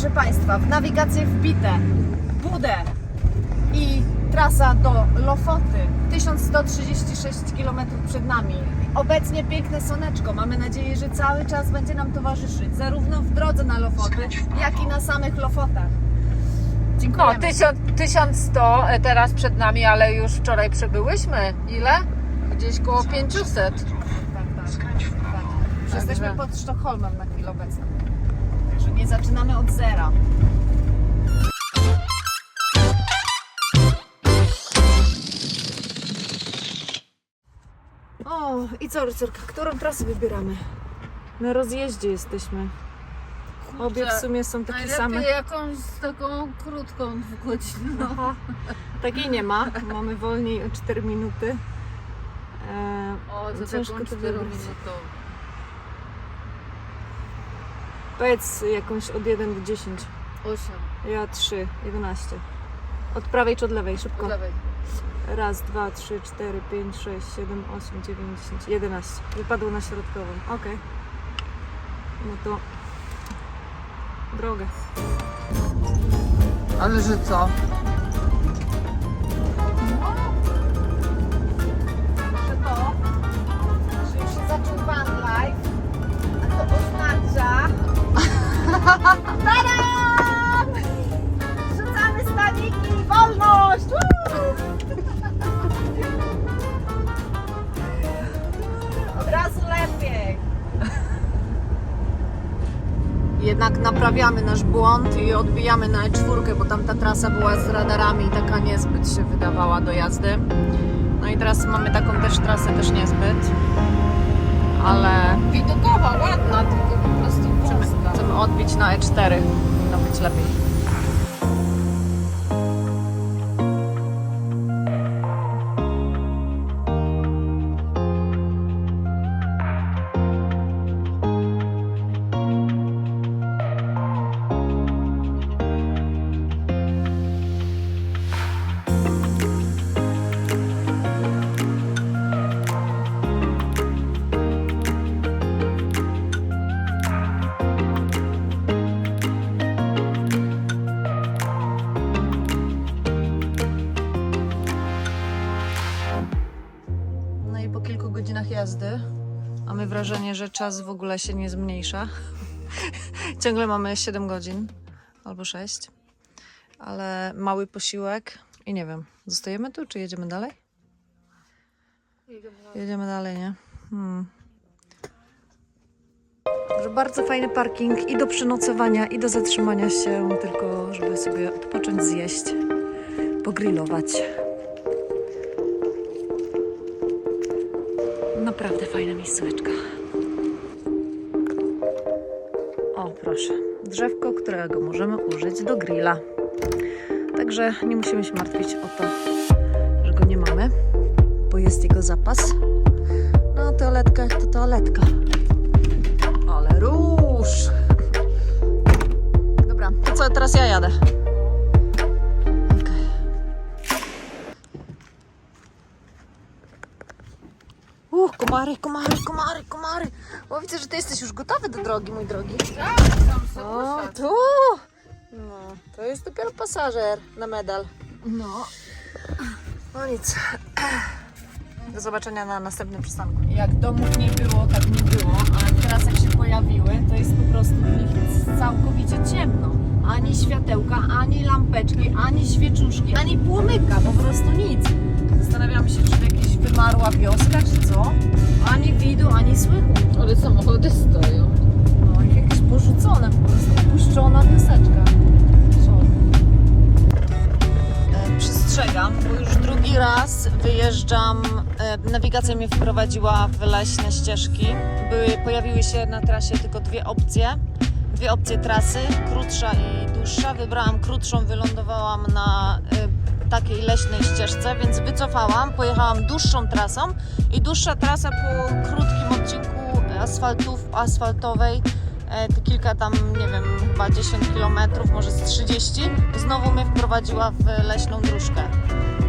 proszę Państwa, w nawigację wbite Budę i trasa do Lofoty. 1136 km przed nami. Obecnie piękne słoneczko. Mamy nadzieję, że cały czas będzie nam towarzyszyć, zarówno w drodze na Lofoty, jak i na samych Lofotach. No, Dziękujemy. 1000, 1100 teraz przed nami, ale już wczoraj przebyłyśmy. Ile? Gdzieś koło 500. Tak, tak, tak. Jesteśmy pod Sztokholmem na chwilę obecną. Zaczynamy od zera. O, i co, Rycerka, którą trasę wybieramy? Na rozjeździe jesteśmy. Obie w sumie są takie Najlepiej same. jakąś taką krótką dwugodzinną. Aha, takiej nie ma. Mamy wolniej o 4 minuty. E, O, za Ciężko taką to wybrać. Powiedz jakąś od 1 do 10. Osiem. Ja 3, 11. Od prawej czy od lewej? Szybko. Od lewej. Raz, dwa, trzy, cztery, pięć, sześć, siedem, osiem, dziewięć, dziesięć, jedenaście. Wypadło na środkową. Okej. No to drogę. Ale że co? Nasz błąd i odbijamy na E4, bo tam ta trasa była z radarami i taka niezbyt się wydawała do jazdy. No i teraz mamy taką też trasę, też niezbyt. Ale Widokowa, ładna, tylko po prostu chcemy, chcemy odbić na E4. Powinno być lepiej. Wrażenie, że czas w ogóle się nie zmniejsza. Ciągle mamy 7 godzin albo 6, ale mały posiłek i nie wiem, zostajemy tu czy jedziemy dalej? Jedziemy dalej, nie? Hmm. Także bardzo fajny parking i do przenocowania, i do zatrzymania się, tylko żeby sobie odpocząć, zjeść, pogrillować. Naprawdę fajna miejscóweczka. O, proszę. Drzewko, którego możemy użyć do grilla. Także nie musimy się martwić o to, że go nie mamy, bo jest jego zapas. No, toaletka to toaletka. Ale róż! Dobra, to co, teraz ja jadę. Uch, komary, komary, komary, komary. O, widzę, że ty jesteś już gotowy do drogi, mój drogi. Tak, tam są O, tu! No, to jest dopiero pasażer na medal. No. No nic. Do zobaczenia na następnym przystanku. Jak domów nie było, tak nie było, A teraz jak się pojawiły, to jest po prostu w nich jest całkowicie ciemno. Ani światełka, ani lampeczki, ani świeczuszki, ani płomyka, po prostu nic. Zastanawiam się, czy to jakaś wymarła wioska, czy co. Ani widu, ani słychu. ale samochody stoją. No, i jakieś porzucone, po prostu opuszczona wioseczka. E, Przestrzegam, bo już drugi raz wyjeżdżam. e, Nawigacja mnie wprowadziła w leśne ścieżki. Były, pojawiły się na trasie tylko dwie opcje. Dwie opcje trasy, krótsza i dłuższa. Wybrałam krótszą, wylądowałam na e, takiej leśnej ścieżce, więc wycofałam, pojechałam dłuższą trasą i dłuższa trasa po krótkim odcinku asfaltów, asfaltowej e, kilka tam, nie wiem, chyba 10 km, może z 30, znowu mnie wprowadziła w leśną dróżkę.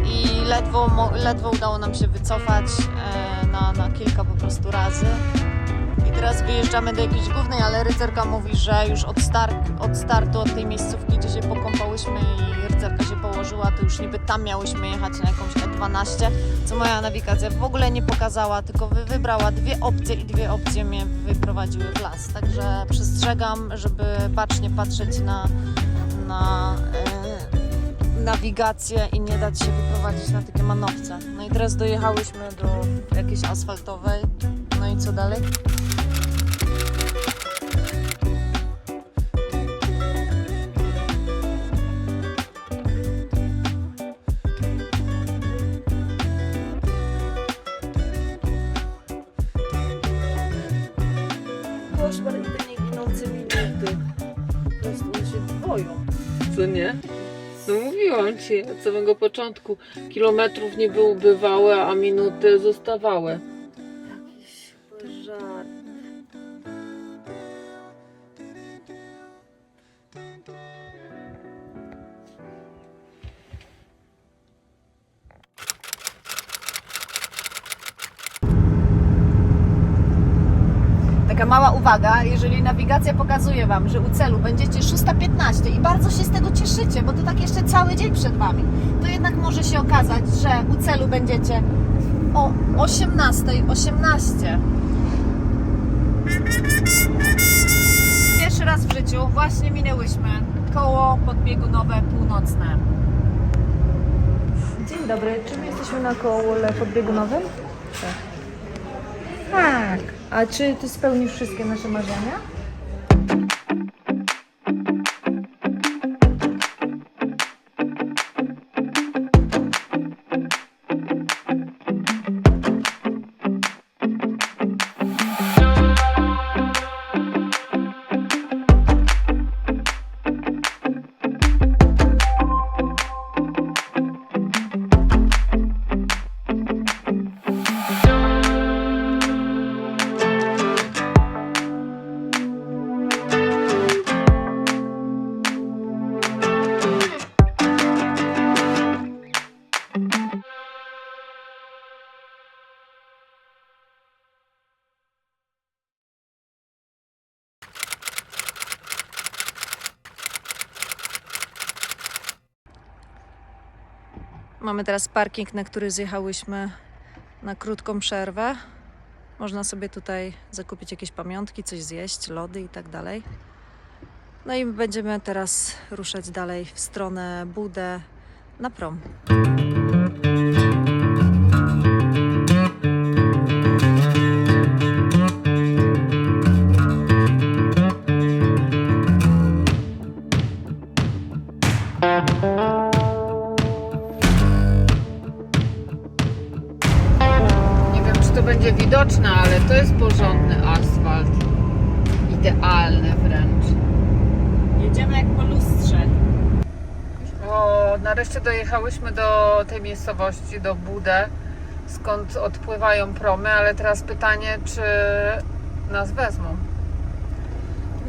I ledwo, ledwo udało nam się wycofać. E, na, na kilka po prostu razy. I teraz wyjeżdżamy do jakiejś głównej, ale rycerka mówi, że już od, start, od startu, od tej miejscówki, gdzie się pokąpałyśmy i już niby tam miałyśmy jechać na jakąś E12, co moja nawigacja w ogóle nie pokazała, tylko wy, wybrała dwie opcje i dwie opcje mnie wyprowadziły w las. Także przestrzegam, żeby bacznie patrzeć na, na e, nawigację i nie dać się wyprowadzić na takie manowce. No i teraz dojechałyśmy do jakiejś asfaltowej. No i co dalej? Ci od samego początku. Kilometrów nie było bywałe, a minuty zostawały. Taka mała uwaga, jeżeli nawigacja pokazuje Wam, że u celu będziecie 6.15 i bardzo się z tego cieszycie, bo to tak jeszcze cały dzień przed Wami, to jednak może się okazać, że u celu będziecie o 18.18. Pierwszy raz w życiu właśnie minęłyśmy koło podbiegunowe północne. Dzień dobry, czy my jesteśmy na koło podbiegunowym? Tak. A czy ty spełnisz wszystkie nasze marzenia? Mamy teraz parking, na który zjechałyśmy na krótką przerwę. Można sobie tutaj zakupić jakieś pamiątki, coś zjeść, lody i tak dalej. No i będziemy teraz ruszać dalej w stronę Budę na prom. Będzie widoczne, ale to jest porządny asfalt. Idealny wręcz. Jedziemy jak po lustrze. O, nareszcie dojechałyśmy do tej miejscowości, do Budę, skąd odpływają promy, ale teraz pytanie, czy nas wezmą.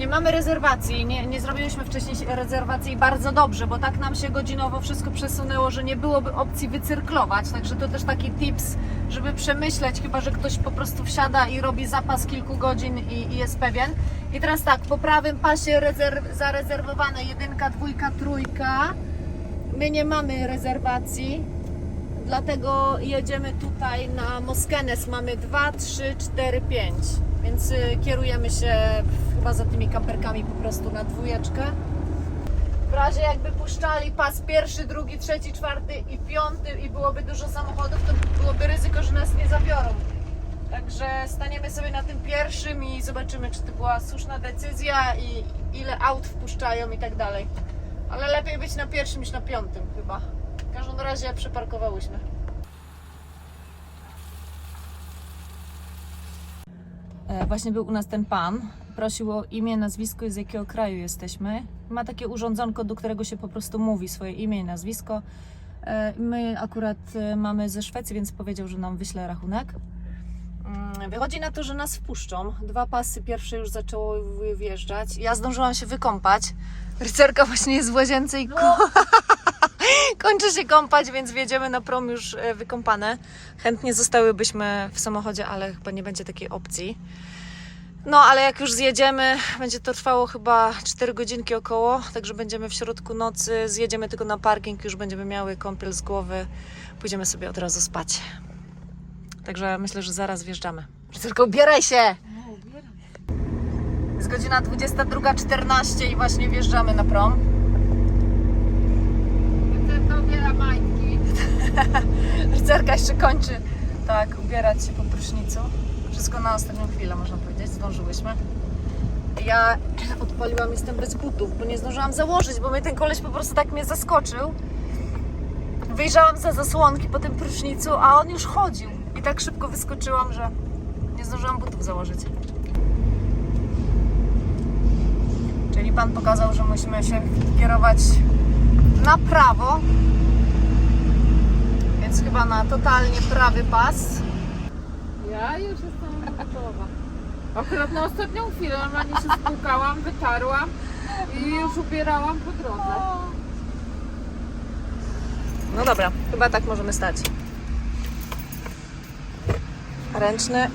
Nie mamy rezerwacji, nie, nie zrobiliśmy wcześniej rezerwacji bardzo dobrze, bo tak nam się godzinowo wszystko przesunęło, że nie byłoby opcji wycyrklować. Także to też taki tips, żeby przemyśleć, chyba że ktoś po prostu wsiada i robi zapas kilku godzin i, i jest pewien. I teraz tak, po prawym pasie rezerw, zarezerwowane jedynka, dwójka, trójka. My nie mamy rezerwacji, dlatego jedziemy tutaj na Moskenes. Mamy 2, 3, 4, 5. Więc y, kierujemy się chyba za tymi kamperkami po prostu na dwójeczkę. W razie jakby puszczali pas pierwszy, drugi, trzeci, czwarty i piąty i byłoby dużo samochodów, to byłoby ryzyko, że nas nie zabiorą. Także staniemy sobie na tym pierwszym i zobaczymy, czy to była słuszna decyzja i ile aut wpuszczają i tak dalej. Ale lepiej być na pierwszym niż na piątym chyba. W każdym razie przeparkowałyśmy. E, Właśnie był u nas ten pan. Prosił o imię, nazwisko i z jakiego kraju jesteśmy. Ma takie urządzonko, do którego się po prostu mówi swoje imię i nazwisko. E, My akurat e, mamy ze Szwecji, więc powiedział, że nam wyśle rachunek. Mm, Wychodzi na to, że nas wpuszczą. Dwa pasy pierwsze już zaczęły wjeżdżać. Ja zdążyłam się wykąpać. Rycerka właśnie jest w łazience i, ku... kończy się kąpać, więc wjedziemy na prom już e, wykąpane. Chętnie zostałybyśmy w samochodzie, ale chyba nie będzie takiej opcji. No, ale jak już zjedziemy, będzie to trwało chyba 4 godzinki około, także będziemy w środku nocy, zjedziemy tylko na parking, już będziemy miały kąpiel z głowy, pójdziemy sobie od razu spać. Także myślę, że zaraz wjeżdżamy. Tylko ubieraj się! Jest godzina 22.14 i właśnie wjeżdżamy na prom. Rycerka ubiera majtki. Rycerka jeszcze kończy tak ubierać się po prysznicu. Wszystko na ostatnią chwilę można powiedzieć, zdążyłyśmy. Ja odpaliłam, jestem bez butów, bo nie zdążyłam założyć, bo mnie ten koleś po prostu tak mnie zaskoczył. Wyjrzałam za zasłonki po tym prysznicu, a on już chodził. I tak szybko wyskoczyłam, że nie zdążyłam butów założyć. Czyli pan pokazał, że musimy się kierować na prawo, więc chyba na totalnie prawy pas. Ja już jestem. Akurat na ostatnią chwilę normalnie się spłukałam, wytarłam i już ubierałam po drodze. No dobra, chyba tak możemy stać. Ręczny.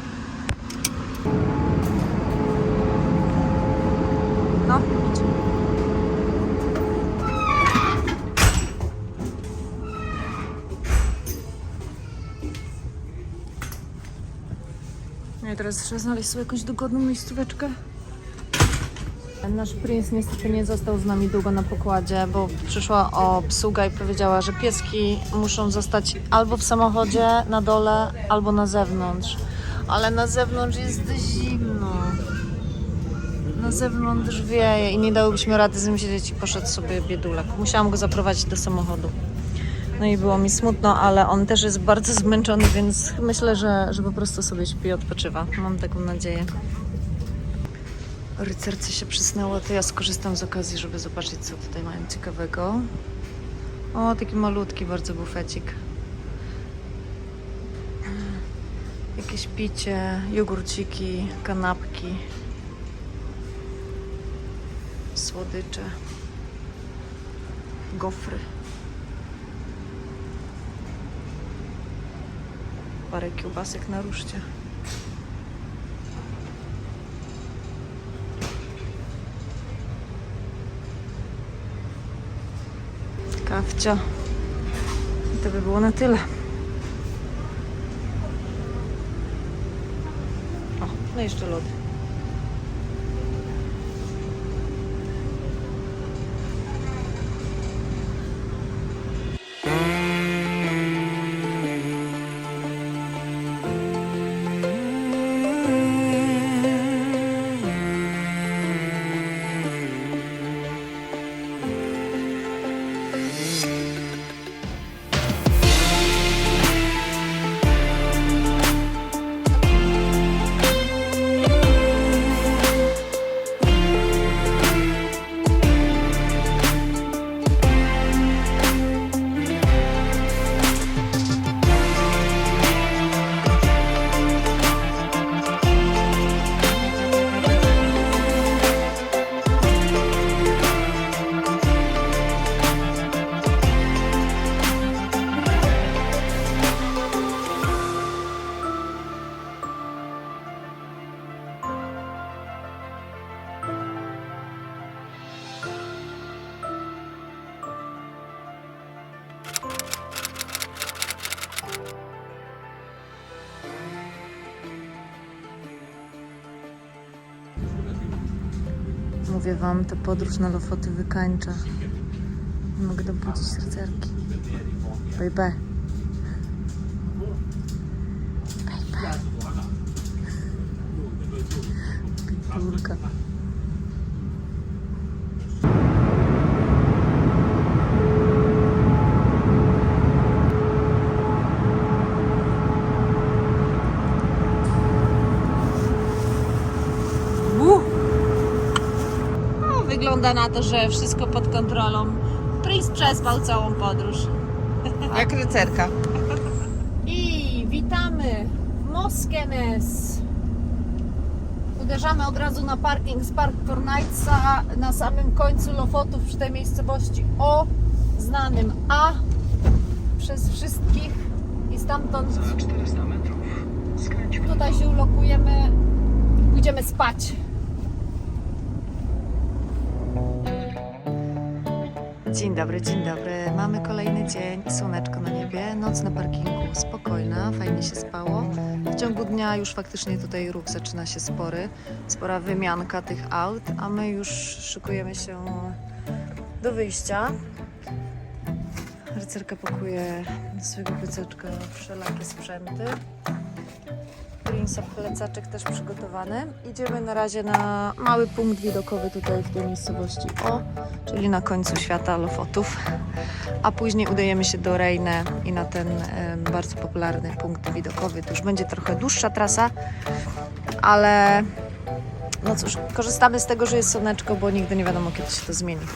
Teraz trzeba znaleźć sobie jakąś dogodną miejscóweczkę. Nasz princ niestety nie został z nami długo na pokładzie, bo przyszła obsługa i powiedziała, że pieski muszą zostać albo w samochodzie na dole, albo na zewnątrz. Ale na zewnątrz jest zimno. Na zewnątrz wieje i nie dałybyśmy rady z nim siedzieć i poszedł sobie biedulek. Musiałam go zaprowadzić do samochodu. No i było mi smutno, ale on też jest bardzo zmęczony, więc myślę, że, że po prostu sobie śpi i odpoczywa. Mam taką nadzieję rycerce się przysnęło, to ja skorzystam z okazji, żeby zobaczyć, co tutaj mają ciekawego. O, taki malutki bardzo bufecik. Jakieś picie, jogurciki, kanapki, słodycze, gofry. Parę kiełbasek na ruszcie. Kawcia. To by było na tyle. O, no jeszcze lody. Wam, to podróż na Lofoty wykańcza. Nie mogę dobudzić rycerki. Baby. Baby. Pitulka. Wygląda na to, że wszystko pod kontrolą. Prince przespał całą podróż. Jak rycerka. I witamy w Moskenes. Uderzamy od razu na parking z Park Fornightsa na samym końcu Lofotów przy tej miejscowości o znanym A przez wszystkich i stamtąd tutaj się ulokujemy, pójdziemy spać. Dzień dobry, dzień dobry. Mamy kolejny dzień, słoneczko na niebie, noc na parkingu spokojna, fajnie się spało. W ciągu dnia już faktycznie tutaj ruch zaczyna się spory, spora wymianka tych aut, a my już szykujemy się do wyjścia. Rycerka pakuje do swojego plecaczka wszelakie sprzęty. Prince'a plecaczek też przygotowany. Idziemy na razie na mały punkt widokowy tutaj w tej miejscowości O, czyli na końcu świata Lofotów. A później udajemy się do Rejne i na ten em, bardzo popularny punkt widokowy. To już będzie trochę dłuższa trasa, ale no cóż, korzystamy z tego, że jest słoneczko, bo nigdy nie wiadomo, kiedy się to zmieni.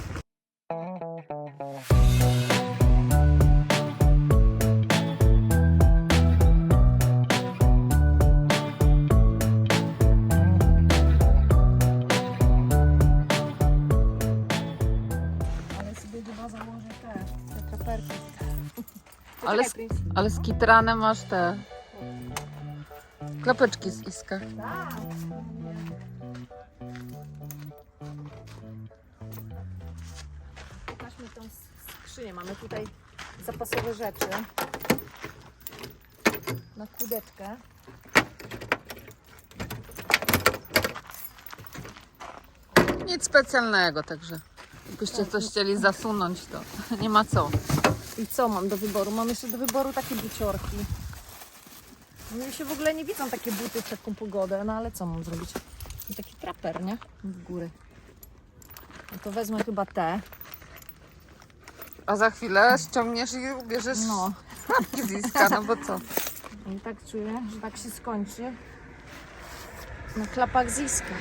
Ale, z, ale z kitranem masz te klapeczki z iska. Tak. Pokażmy tą skrzynię. Mamy tutaj zapasowe rzeczy. Na kudeczkę. Nic specjalnego, także jakbyście coś chcieli zasunąć, to nie ma co. I co mam do wyboru? Mam jeszcze do wyboru takie buciorki. Mnie się w ogóle nie widzą takie buty w taką pogodę, no ale co mam zrobić? Taki traper, nie? W góry. No to wezmę chyba te. A za chwilę ściągniesz i ubierzesz No. klapki z iska, no bo co? I tak czuję, że tak się skończy. Na klapach ziska.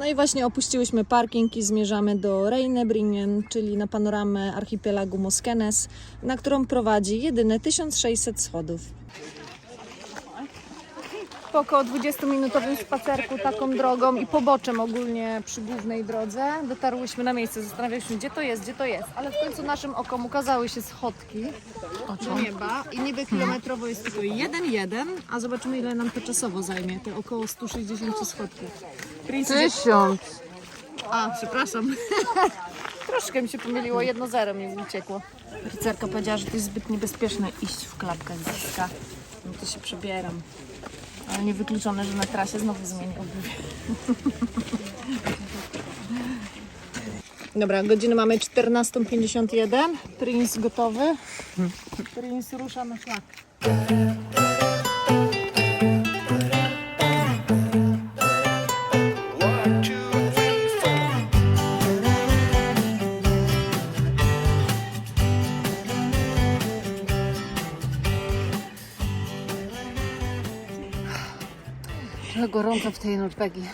No i właśnie opuściłyśmy parking i zmierzamy do Reinebringen, czyli na panoramę archipelagu Moskenes, na którą prowadzi jedyne 1600 schodów. Po około 20-minutowym spacerku taką drogą i poboczem ogólnie przy głównej drodze dotarłyśmy na miejsce. Zastanawialiśmy gdzie to jest, gdzie to jest, ale w końcu naszym okom ukazały się schodki do nieba i niby kilometrowo jest tylko jeden jeden, a zobaczymy ile nam to czasowo zajmie, te około 160 schodków. Tysiąc. A, przepraszam. Troszkę mi się pomyliło, jedno zero mi uciekło. Rycerka powiedziała, że to jest zbyt niebezpieczne iść w klapkach z diska. No to się przebieram. Ale niewykluczone, że na trasie znowu zmienię obuwie. Dobra, godziny mamy 14.51. Prince gotowy. Prince rusza na szlak. Gorąco w tej Norwegii.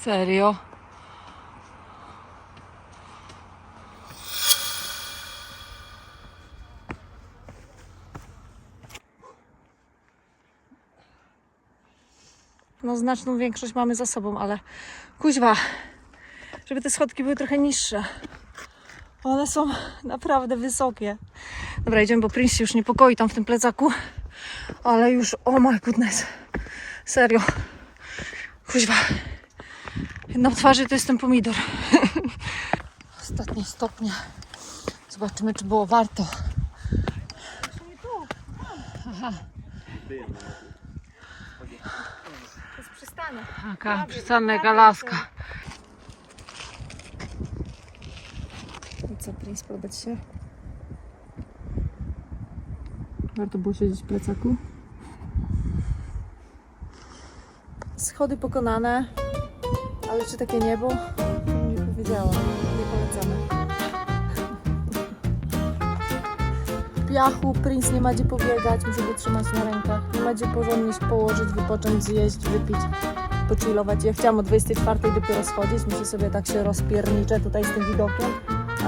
Serio? No znaczną większość mamy za sobą, ale kuźwa, żeby te schodki były trochę niższe. One są naprawdę wysokie. Dobra, idziemy, bo Prince się już niepokoi tam w tym plecaku. Ale już, oh my goodness. Serio. Kuźwa. Na twarzy to jest ten pomidor. Ostatnie stopnie. Zobaczymy, czy było warto. Aha. To jest przystanek. Taka przystanek Alaska. I co, Prince, podać się? Warto było siedzieć w plecaku. Schody pokonane, ale czy takie niebo? Nie powiedziałam, nie polecamy. Piachu Prince nie ma gdzie pobiegać, musi go trzymać na rękach. Nie ma gdzie porządnie położyć, wypocząć, zjeść, wypić, pochillować. Ja chciałam o 24 dopiero schodzić, myślę sobie tak się rozpierniczę tutaj z tym widokiem.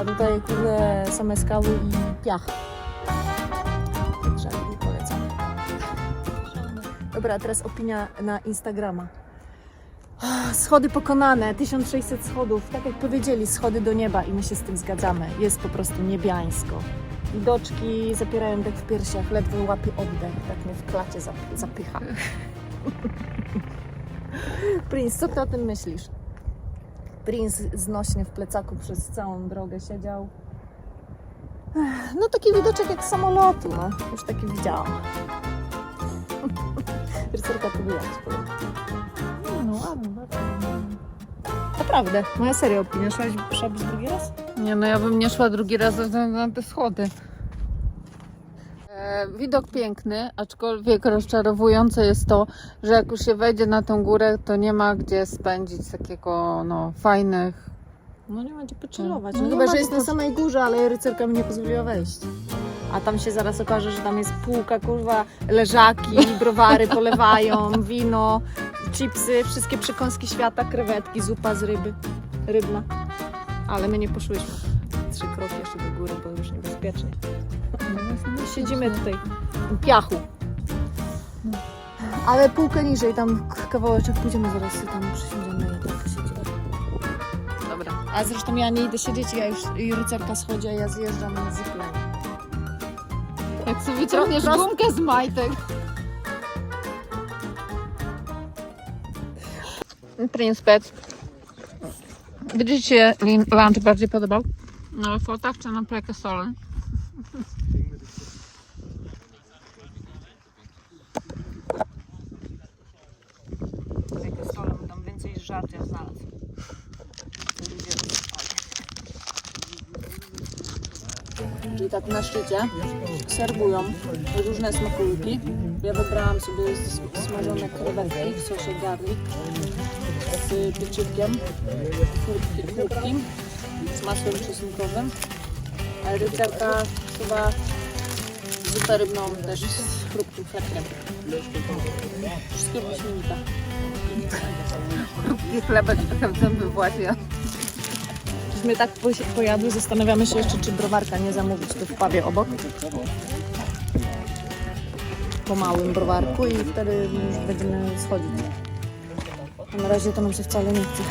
A tutaj kurde same skały i piach. Dobra, teraz opinia na Instagrama. Schody pokonane, 1600 schodów, tak jak powiedzieli, schody do nieba i my się z tym zgadzamy. Jest po prostu niebiańsko. Widoczki zapierają dech w piersiach, ledwo łapię oddech, tak mnie w klacie zap- zapycha. Prince, co ty o tym myślisz? Prince znośnie w plecaku przez całą drogę siedział. No taki widoczek jak samolotu, no. Już taki widziałam. Rycerka to była, ci powiem. No ładnie, bardzo. Naprawdę, moja seria opinia. Szłaś, szłabyś drugi raz? Nie, no ja bym nie szła drugi raz ze względu na te schody. E, widok piękny, aczkolwiek rozczarowujące jest to, że jak już się wejdzie na tą górę, to nie ma gdzie spędzić takiego no, fajnych. No nie ma gdzie pochillować. No No, nie chyba, ma że jest na samej górze, ale rycerka mi nie pozwoliła wejść. A tam się zaraz okaże, że tam jest półka, kurwa, leżaki, browary polewają, wino, chipsy, wszystkie przekąski świata, krewetki, zupa z ryby, rybna. Ale my nie poszłyśmy. Trzy kroki jeszcze do góry, bo już niebezpiecznie. Siedzimy tutaj w piachu. Ale półkę niżej, tam kawałeczek pójdziemy zaraz i tam przysiądziemy i tak siedzimy. Dobra. A zresztą ja nie idę siedzieć, ja już i rycerka schodzi, a ja zjeżdżam na zipline. Jak sobie wyciągniesz Prost- gumkę z majtek. Prince Pet. Gdzie Ci się lin- lunch bardziej podobał? Na fotach czy na plekę solę? Jak solą, tam więcej żarcia znalazł. Czyli tak na szczycie serwują różne smakołyki. Ja wybrałam sobie smażone krewetki w sosie garlic z pieczywkiem, chrupki, chrupkim, z masłem czosnkowym. Rycerka chyba zupę rybną też z chrupkim fetkiem. Wszystko wyśmienite. I chlebek w zęby włazie. Myśmy tak po- pojadły, zastanawiamy się jeszcze, czy browarka nie zamówić tu w pawie obok. Po małym browarku i wtedy już będziemy schodzić. A na razie to nam się wcale nie chce.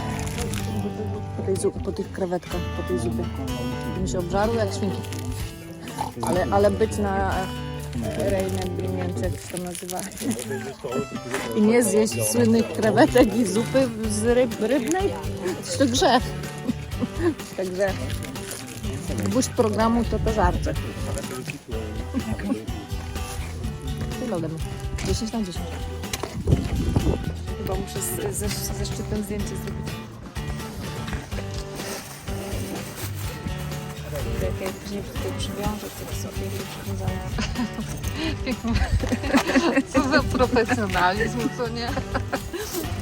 Po, tej zup, po tych krewetkach, po tej zupie. Mi się obżarły jak świnki. Ale, ale być na wiem czy jak się to nazywa. I nie zjeść słynnych krewetek i zupy z ryb, rybnej, to grzech. Także gwóźdź programu to to żarcie. Mnie. 10 na 10. Chyba muszę z, ze, ze szczytem zdjęcie zrobić. Jak ja później tutaj przywiążę, to sobie przywiązane. Co za profesjonalizm, co nie?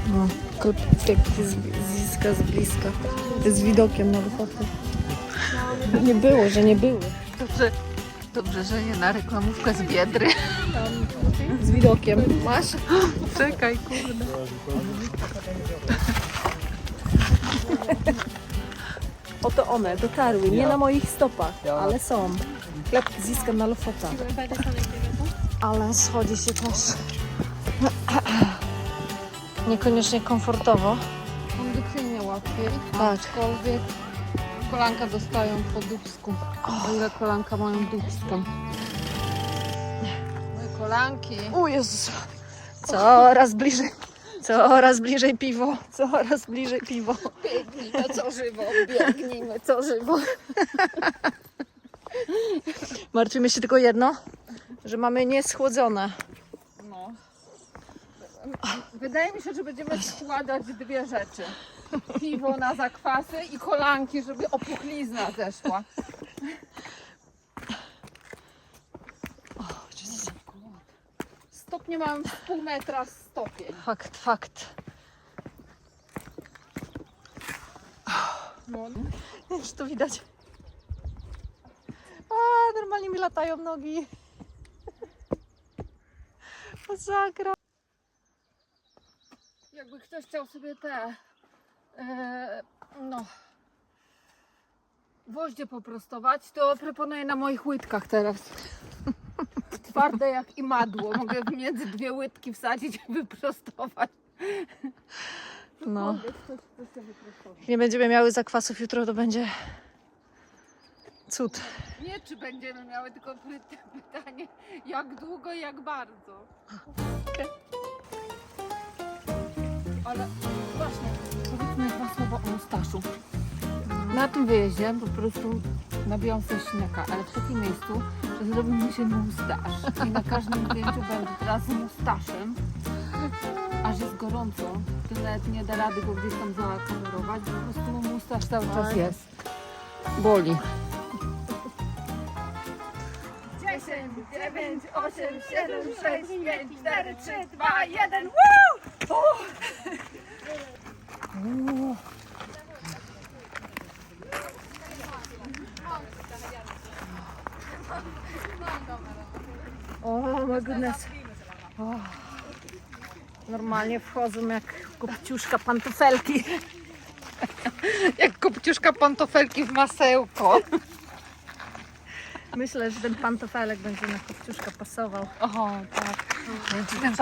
No, kotki z, z, z bliska. Z widokiem na wychodku. Nie było, że nie były. Dobrze, dobrze, że nie na reklamówkę z Biedry. Z widokiem. Masz? Czekaj, kurde. Oto one dotarły, nie na moich stopach, ale są. Chleb z iskiem na lofota. Ale schodzi się też niekoniecznie komfortowo. Łatwiej, Tak. aczkolwiek kolanka dostają po dubsku. O ile kolanka mają dubską. Moje kolanki. O Jezus. Coraz bliżej. Coraz bliżej piwo. Coraz bliżej piwo. Biegnijmy co żywo, biegnijmy co żywo. Martwimy się tylko jedno, że mamy nieschłodzone. No. Wydaje mi się, że będziemy składać dwie rzeczy. Piwo na zakwasy i kolanki, żeby opuchlizna zeszła. Stopnie mam pół metra stopień. Fakt, fakt. No. Już to widać. A, normalnie mi latają nogi. Masakra. Jakby ktoś chciał sobie te e, no gwoździe poprostować, to proponuję na moich łydkach teraz. Twarde jak i madło. Mogę między dwie łydki wsadzić i wyprostować. No. Nie będziemy miały zakwasów jutro, to będzie cud. Nie, czy będziemy miały, tylko py- pytanie, jak długo i jak bardzo. Ale właśnie, o Mustaszu. Na tym wyjeździe po prostu nabijam sobie śniaka, ale w takim miejscu, że zrobił mi się mustasz. I na każdym zdjęciu będę teraz z mustaszem. Aż jest gorąco, to nawet nie da rady go gdzieś tam zakamerować, po prostu mustasz cały czas jest. Boli. 10, 9, 8, 7, 6, 5, 4, 3, 2, 1. O, my goodness. O. Normalnie wchodzą jak kopciuszka pantofelki. Jak kopciuszka pantofelki w masełko. Myślę, że ten pantofelek będzie na kopciuszka pasował. O, tak. Czy ten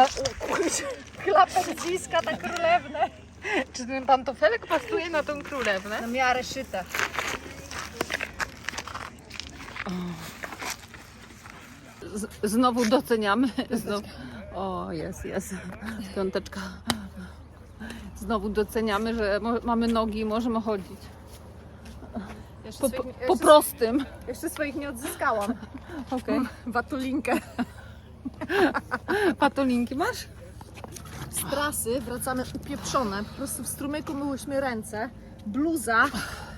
klapek ciska na królewnę. Czy ten pantofelek pasuje na tą królewnę? Na miarę szyte. Z, znowu doceniamy. Znowu. O, jest, jest. Piąteczka. Znowu doceniamy, że mo- mamy nogi i możemy chodzić. Jeszcze, Po, swoich, po, jeszcze, prostym. jeszcze swoich nie odzyskałam. Okej. Watulinkę. Patolinki masz? Z trasy wracamy upieprzone. Po prostu w strumyku myłyśmy ręce. Bluza.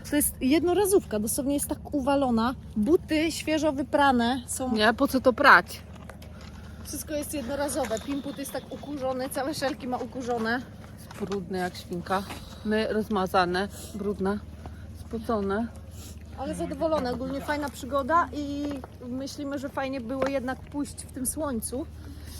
To jest jednorazówka, dosłownie jest tak uwalona. Buty świeżo wyprane są. Nie, po co to prać? Wszystko jest jednorazowe. Pimput jest tak ukurzony, całe szelki ma ukurzone. Brudne jak świnka. My rozmazane, brudne, spocone. Ale zadowolone, ogólnie fajna przygoda i myślimy, że fajnie było jednak pójść w tym słońcu.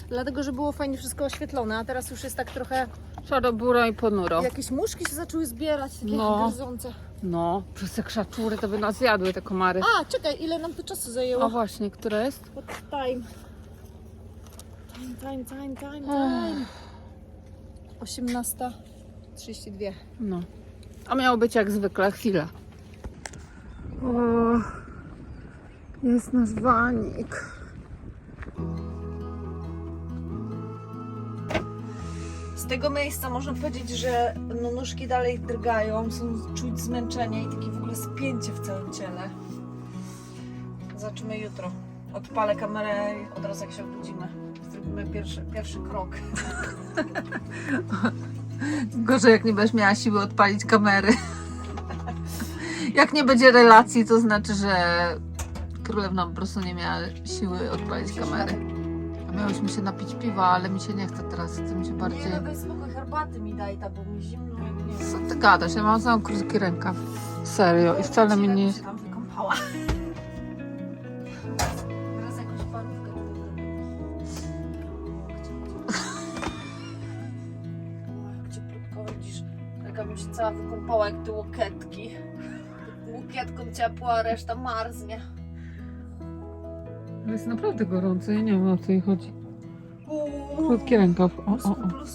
Dlatego, że było fajnie wszystko oświetlone, a teraz już jest tak trochę. Szaro, buro i ponuro. Jakieś muszki się zaczęły zbierać, takie No. gryzące. No, przez te krzaczury to by nas zjadły te komary. A, czekaj, ile nam to czasu A zajęło? właśnie, które jest? What time? Time, time, time, time, time. 18.32. No. A miało być jak zwykle chwila. O, jest nasz wanik. Z tego miejsca można powiedzieć, że no, nóżki dalej drgają, są czuć zmęczenie i takie w ogóle spięcie w całym ciele. Zobaczymy jutro. Odpalę kamerę i od razu jak się obudzimy. Zrobimy pierwszy, pierwszy krok. Gorzej jak nie będziesz miała siły odpalić kamery. Jak nie będzie relacji, to znaczy, że królewna po prostu nie miała siły odpalić kamery. Miałyśmy się napić piwa, ale mi się nie chce teraz. Chce mi się bardziej... Nie, no spokój, herbaty mi daj, ta, bo mi zimno jak nie Co ty gadasz? Ja mam samą krótki rękaw. Serio. I wcale mi nie... się tam wykąpała. Teraz jakąś parówkę tu Jak cieplutko widzisz, jaka bym się cała wykąpała jak te łokietki. Łokietką ciepła, a reszta marznie. Jest naprawdę gorąco, ja nie wiem o co jej chodzi. Krótki rękaw. O, o, o.